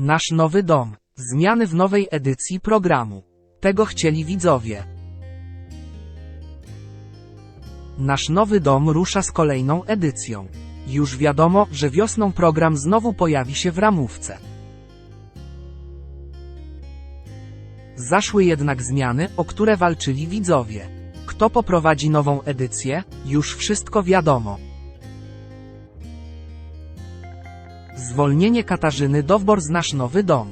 Nasz nowy dom. Zmiany w nowej edycji programu. Tego chcieli widzowie. Nasz nowy dom rusza z kolejną edycją. Już wiadomo, że wiosną program znowu pojawi się w ramówce. Zaszły jednak zmiany, o które walczyli widzowie. Kto poprowadzi nową edycję? Już wszystko wiadomo. Zwolnienie Katarzyny Dowbor z Nasz Nowy Dom.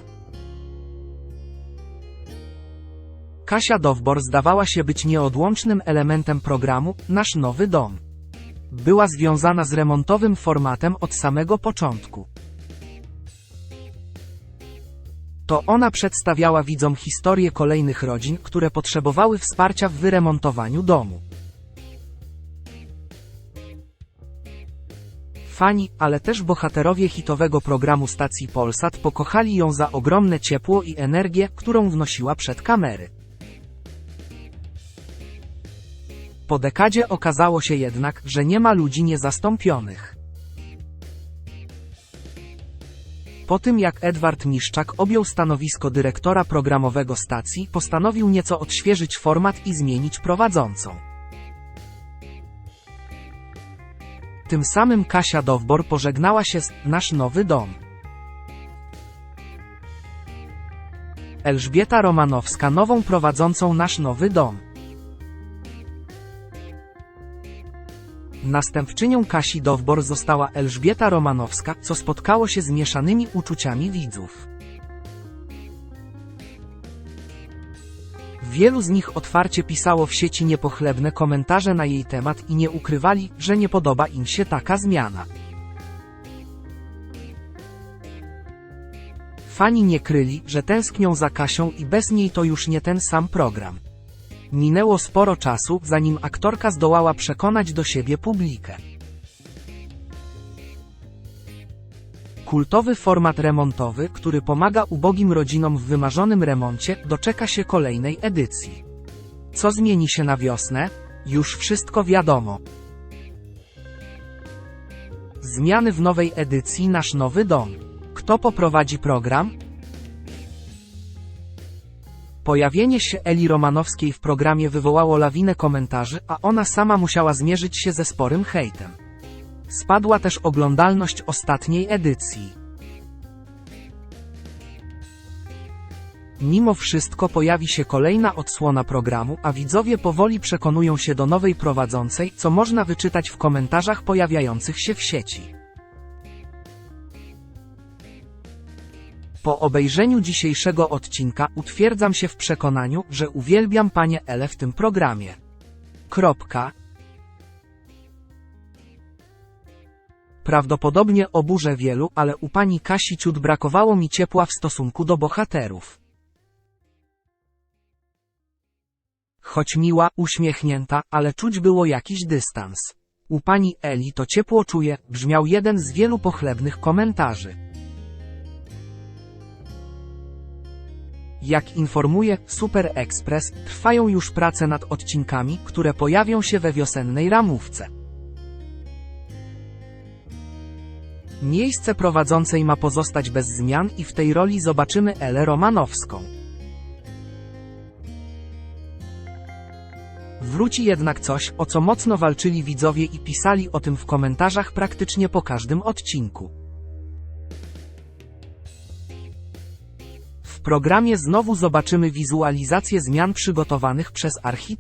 Kasia Dowbor zdawała się być nieodłącznym elementem programu Nasz Nowy Dom. Była związana z remontowym formatem od samego początku. To ona przedstawiała widzom historię kolejnych rodzin, które potrzebowały wsparcia w wyremontowaniu domu. Fani, ale też bohaterowie hitowego programu stacji Polsat pokochali ją za ogromne ciepło i energię, którą wnosiła przed kamery. Po dekadzie okazało się jednak, że nie ma ludzi niezastąpionych. Po tym jak Edward Miszczak objął stanowisko dyrektora programowego stacji, postanowił nieco odświeżyć format i zmienić prowadzącą. Tym samym Kasia Dowbor pożegnała się z Nasz Nowy Dom. Elżbieta Romanowska nową prowadzącą Nasz Nowy Dom. Następczynią Kasi Dowbor została Elżbieta Romanowska, co spotkało się z mieszanymi uczuciami widzów. Wielu z nich otwarcie pisało w sieci niepochlebne komentarze na jej temat i nie ukrywali, że nie podoba im się taka zmiana. Fani nie kryli, że tęsknią za Kasią i bez niej to już nie ten sam program. Minęło sporo czasu, zanim aktorka zdołała przekonać do siebie publikę. Kultowy format remontowy, który pomaga ubogim rodzinom w wymarzonym remoncie, doczeka się kolejnej edycji. Co zmieni się na wiosnę? Już wszystko wiadomo. Zmiany w nowej edycji Nasz Nowy Dom. Kto poprowadzi program? Pojawienie się Eli Romanowskiej w programie wywołało lawinę komentarzy, a ona sama musiała zmierzyć się ze sporym hejtem. Spadła też oglądalność ostatniej edycji. Mimo wszystko pojawi się kolejna odsłona programu, a widzowie powoli przekonują się do nowej prowadzącej, co można wyczytać w komentarzach pojawiających się w sieci. Po obejrzeniu dzisiejszego odcinka utwierdzam się w przekonaniu, że uwielbiam panie Ele w tym programie. Kropka. Prawdopodobnie oburzę wielu, ale u pani Kasi ciut brakowało mi ciepła w stosunku do bohaterów. Choć miła, uśmiechnięta, ale czuć było jakiś dystans. U pani Eli to ciepło czuję, brzmiał jeden z wielu pochlebnych komentarzy. Jak informuje Super Express, trwają już prace nad odcinkami, które pojawią się we wiosennej ramówce. Miejsce prowadzącej ma pozostać bez zmian i w tej roli zobaczymy Elę Romanowską. Wróci jednak coś, o co mocno walczyli widzowie i pisali o tym w komentarzach praktycznie po każdym odcinku. W programie znowu zobaczymy wizualizację zmian przygotowanych przez architektów.